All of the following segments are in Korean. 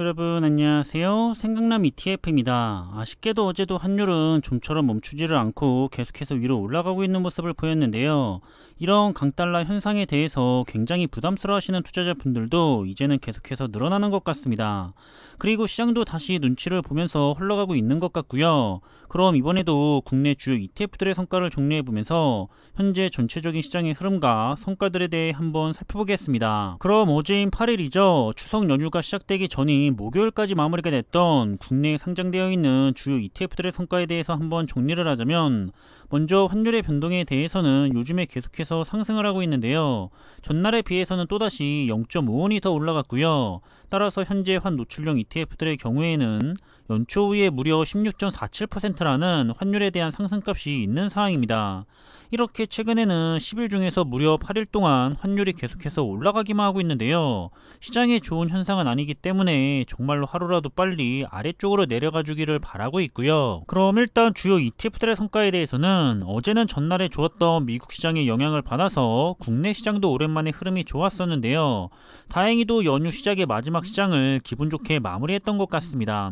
여러분 안녕하세요. 생강남 ETF입니다. 아쉽게도 어제도 환율은 좀처럼 멈추지를 않고 계속해서 위로 올라가고 있는 모습을 보였는데요. 이런 강달러 현상에 대해서 굉장히 부담스러워 하시는 투자자분들도 이제는 계속해서 늘어나는 것 같습니다. 그리고 시장도 다시 눈치를 보면서 흘러가고 있는 것 같고요. 그럼 이번에도 국내 주요 ETF들의 성과를 정리해 보면서 현재 전체적인 시장의 흐름과 성과들에 대해 한번 살펴보겠습니다. 그럼 어제인 8일이죠. 추석 연휴가 시작되기 전인 목요일까지 마무리가 됐던 국내에 상장되어 있는 주요 ETF들의 성과에 대해서 한번 정리를 하자면 먼저 환율의 변동에 대해서는 요즘에 계속해서 상승을 하고 있는데요. 전날에 비해서는 또다시 0.5원이 더 올라갔고요. 따라서 현재 환 노출형 ETF들의 경우에는 연초 후에 무려 16.47%라는 환율에 대한 상승값이 있는 상황입니다. 이렇게 최근에는 10일 중에서 무려 8일 동안 환율이 계속해서 올라가기만 하고 있는데요. 시장에 좋은 현상은 아니기 때문에 정말로 하루라도 빨리 아래쪽으로 내려가 주기를 바라고 있고요. 그럼 일단 주요 ETF들의 성과에 대해서는 어제는 전날에 좋았던 미국 시장의 영향을 받아서 국내 시장도 오랜만에 흐름이 좋았었는데요. 다행히도 연휴 시작의 마지막 시장을 기분 좋게 마무리했던 것 같습니다.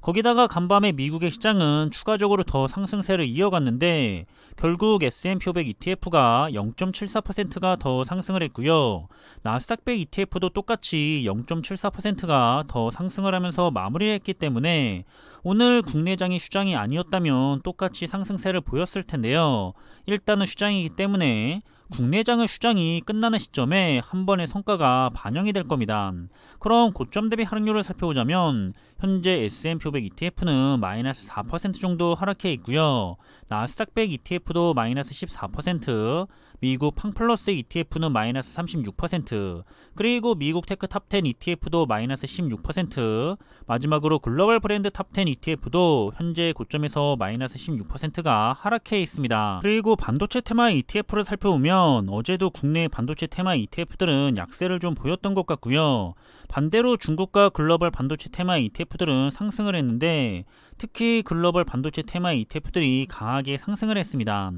거기다가 간밤에 미국의 시장은 추가적으로 더 상승세를 이어갔는데 결국 S&P 500 ETF가 0.74%가 더 상승을 했고요. 나스닥 100 ETF도 똑같이 0.74%가 더 상승을 하면서 마무리를 했기 때문에 오늘 국내장이 휴장이 아니었다면 똑같이 상승세를 보였을 텐데요. 일단은 휴장이기 때문에 국내장의 휴장이 끝나는 시점에 한 번의 성과가 반영이 될 겁니다. 그럼 고점 대비 하락률을 살펴보자면 현재 S&P 500 ETF는 마이너스 4% 정도 하락해 있고요. 나스닥 100 ETF도 마이너스 14%, 미국 팡플러스 ETF는 마이너스 36%, 그리고 미국 테크 탑10 ETF도 마이너스 16%, 마지막으로 글로벌 브랜드 탑10 ETF도 현재 고점에서 마이너스 16%가 하락해 있습니다. 그리고 반도체 테마 ETF를 살펴보면 어제도 국내 반도체 테마 ETF들은 약세를 좀 보였던 것 같고요. 반대로 중국과 글로벌 반도체 테마 ETF들은 상승을 했는데 특히 글로벌 반도체 테마 ETF들이 강하게 상승을 했습니다.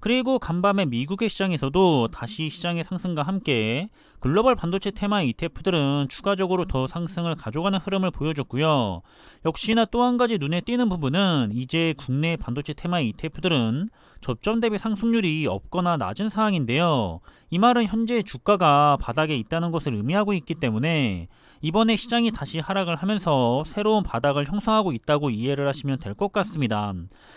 그리고 간밤에 미국의 시장 에서도 다시 시장의 상승과 함께 글로벌 반도체 테마 ETF들은 추가적으로 더 상승을 가져가는 흐름을 보여줬고요. 역시나 또 한 가지 눈에 띄는 부분은 이제 국내 반도체 테마 ETF들은 저점 대비 상승률이 없거나 낮은 상황인데요. 이 말은 현재 주가가 바닥에 있다는 것을 의미하고 있기 때문에 이번에 시장이 다시 하락을 하면서 새로운 바닥을 형성하고 있다고 이해를 하시면 될 것 같습니다.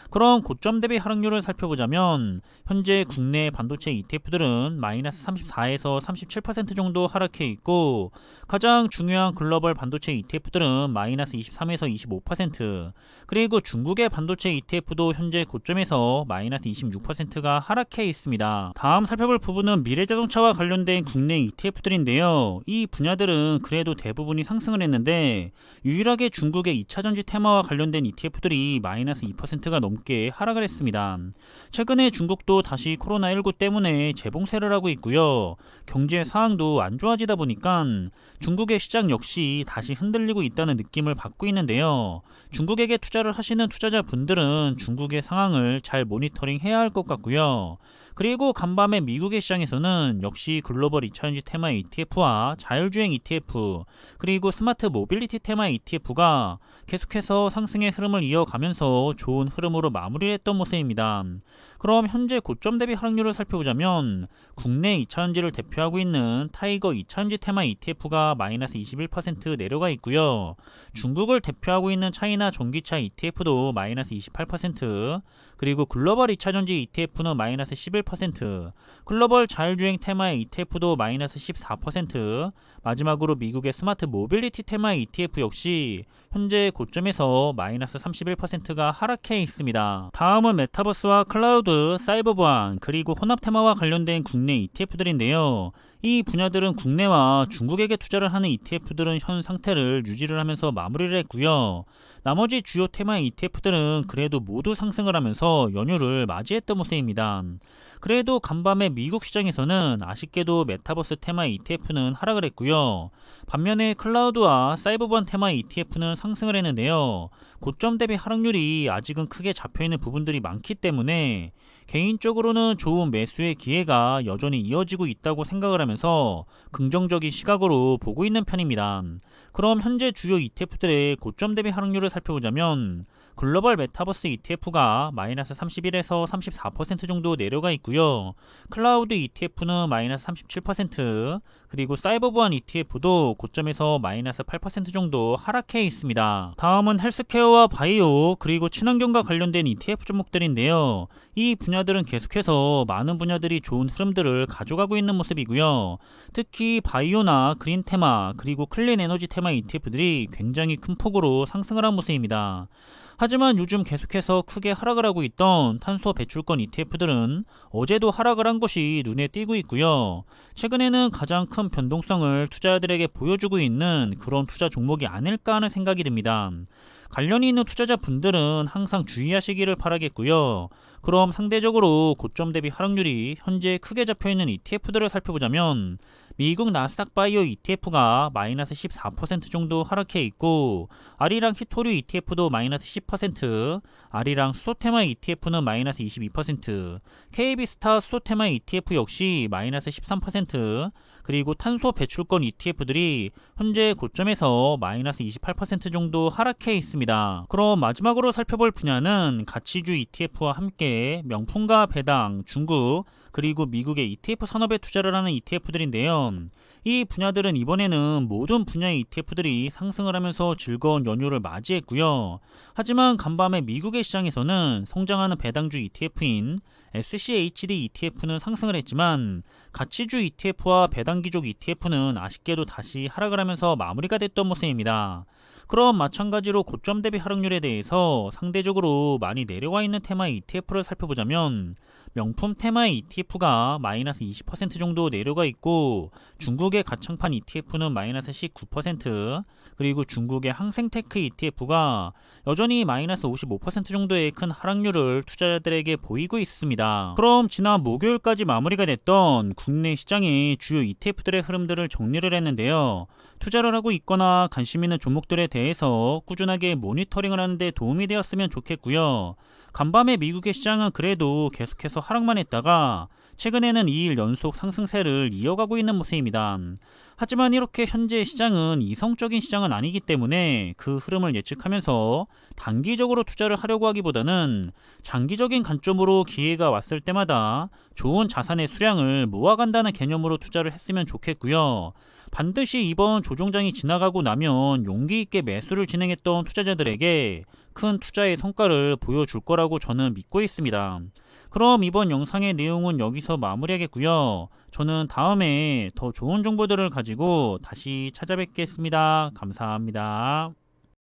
그럼 고점 대비 하락률을 살펴보자면 현재 국내 반도체 ETF들은 마이너스 34에서 37% 정도 하락해 있고 가장 중요한 글로벌 반도체 ETF들은 마이너스 23에서 25% 그리고 중국의 반도체 ETF도 현재 고점에서 마이너스 26%가 하락해 있습니다. 다음 살펴볼 부분은 미래자동차와 관련된 국내 ETF들인데요. 이 분야들은 그래도 대부분이 상승을 했는데 유일하게 중국의 2차전지 테마와 관련된 ETF들이 마이너스 2%가 넘게 하락을 했습니다. 최근에 중국도 다시 코로나19 때문에 재봉세를 하고 있고요. 경제 상황도 안 좋아지다 보니까 중국의 시장 역시 다시 흔들리고 있다는 느낌을 받고 있는데요. 중국에게 투자를 하시는 투자자분들은 중국의 상황을 잘 모니터링 해야 할 것 같고요. 그리고 간밤에 미국의 시장에서는 역시 글로벌 2차전지 테마 ETF와 자율주행 ETF 그리고 스마트 모빌리티 테마 ETF가 계속해서 상승의 흐름을 이어가면서 좋은 흐름으로 마무리했던 모습입니다. 그럼 현재 고점 대비 하락률을 살펴보자면 국내 2차전지를 대표하고 있는 타이거 2차전지 테마 ETF가 마이너스 21% 내려가 있고요. 중국을 대표하고 있는 차이나 전기차 ETF도 마이너스 28% 그리고 글로벌 2차전지 ETF는 마이너스 11% 글로벌 자율주행 테마의 ETF도 마이너스 14% 마지막으로 미국의 스마트 모빌리티 테마 ETF 역시 현재 고점에서 마이너스 31%가 하락해 있습니다. 다음은 메타버스와 클라우드, 사이버 보안, 그리고 혼합 테마와 관련된 국내 ETF들인데요. 이 분야들은 국내와 중국에게 투자를 하는 ETF들은 현 상태를 유지를 하면서 마무리를 했고요. 나머지 주요 테마 ETF들은 그래도 모두 상승을 하면서 연휴를 맞이했던 모습입니다. 그래도 간밤에 미국 시장에서는 아쉽게도 메타버스 테마 ETF는 하락을 했고요. 반면에 클라우드와 사이버번 테마 ETF는 상승을 했는데요. 고점 대비 하락률이 아직은 크게 잡혀있는 부분들이 많기 때문에 개인적으로는 좋은 매수의 기회가 여전히 이어지고 있다고 생각을 올라가면서 긍정적인 시각으로 보고 있는 편입니다. 그럼 현재 주요 ETF들의 고점 대비 하락률을 살펴보자면 글로벌 메타버스 ETF가 마이너스 31에서 34% 정도 내려가 있고요. 클라우드 ETF는 마이너스 37%, 그리고 사이버 보안 ETF도 고점에서 마이너스 8% 정도 하락해 있습니다. 다음은 헬스케어와 바이오, 그리고 친환경과 관련된 ETF 종목들인데요. 이 분야들은 계속해서 많은 분야들이 좋은 흐름들을 가져가고 있는 모습이고요. 특히 바이오나 그린 테마, 그리고 클린 에너지 테마 ETF들이 굉장히 큰 폭으로 상승을 한 모습입니다. 하지만 요즘 계속해서 크게 하락을 하고 있던 탄소 배출권 ETF들은 어제도 하락을 한 것이 눈에 띄고 있고요. 최근에는 가장 큰 변동성을 투자자들에게 보여주고 있는 그런 투자 종목이 아닐까 하는 생각이 듭니다. 관련이 있는 투자자분들은 항상 주의하시기를 바라겠고요. 그럼 상대적으로 고점 대비 하락률이 현재 크게 잡혀있는 ETF들을 살펴보자면 미국 나스닥 바이오 ETF가 마이너스 14% 정도 하락해 있고 아리랑 히토류 ETF도 마이너스 10%, 아리랑 수소테마 ETF는 마이너스 22%, KB스타 수소테마 ETF 역시 마이너스 13%, 그리고 탄소 배출권 ETF들이 현재 고점에서 마이너스 28% 정도 하락해 있습니다. 그럼 마지막으로 살펴볼 분야는 가치주 ETF와 함께 명품과 배당, 중국, 그리고 미국의 ETF 산업에 투자를 하는 ETF들인데요. 이 분야들은 이번에는 모든 분야의 ETF들이 상승을 하면서 즐거운 연휴를 맞이했고요. 하지만 간밤에 미국의 시장에서는 성장하는 배당주 ETF인 SCHD ETF는 상승을 했지만 가치주 ETF와 배당기족 ETF는 아쉽게도 다시 하락을 하면서 마무리가 됐던 모습입니다. 그럼 마찬가지로 고점 대비 하락률에 대해서 상대적으로 많이 내려와 있는 테마의 ETF를 살펴보자면 명품 테마의 ETF가 마이너스 20% 정도 내려가 있고 중국의 가창판 ETF는 마이너스 19% 그리고 중국의 항생테크 ETF가 여전히 마이너스 55% 정도의 큰 하락률을 투자자들에게 보이고 있습니다. 그럼 지난 목요일까지 마무리가 됐던 국내 시장의 주요 ETF들의 흐름들을 정리를 했는데요. 투자를 하고 있거나 관심 있는 종목들에 대해서 꾸준하게 모니터링을 하는데 도움이 되었으면 좋겠고요. 간밤에 미국의 시장은 그래도 계속해서 하락만 했다가 최근에는 2일 연속 상승세를 이어가고 있는 모습입니다. 하지만 이렇게 현재 시장은 이성적인 시장은 아니기 때문에 그 흐름을 예측하면서 단기적으로 투자를 하려고 하기보다는 장기적인 관점으로 기회가 왔을 때마다 좋은 자산의 수량을 모아간다는 개념으로 투자를 했으면 좋겠고요. 반드시 이번 조정장이 지나가고 나면 용기 있게 매수를 진행했던 투자자들에게 큰 투자의 성과를 보여줄 거라고 저는 믿고 있습니다. 그럼 이번 영상의 내용은 여기서 마무리하겠고요. 저는 다음에 더 좋은 정보들을 가지고 다시 찾아뵙겠습니다. 감사합니다.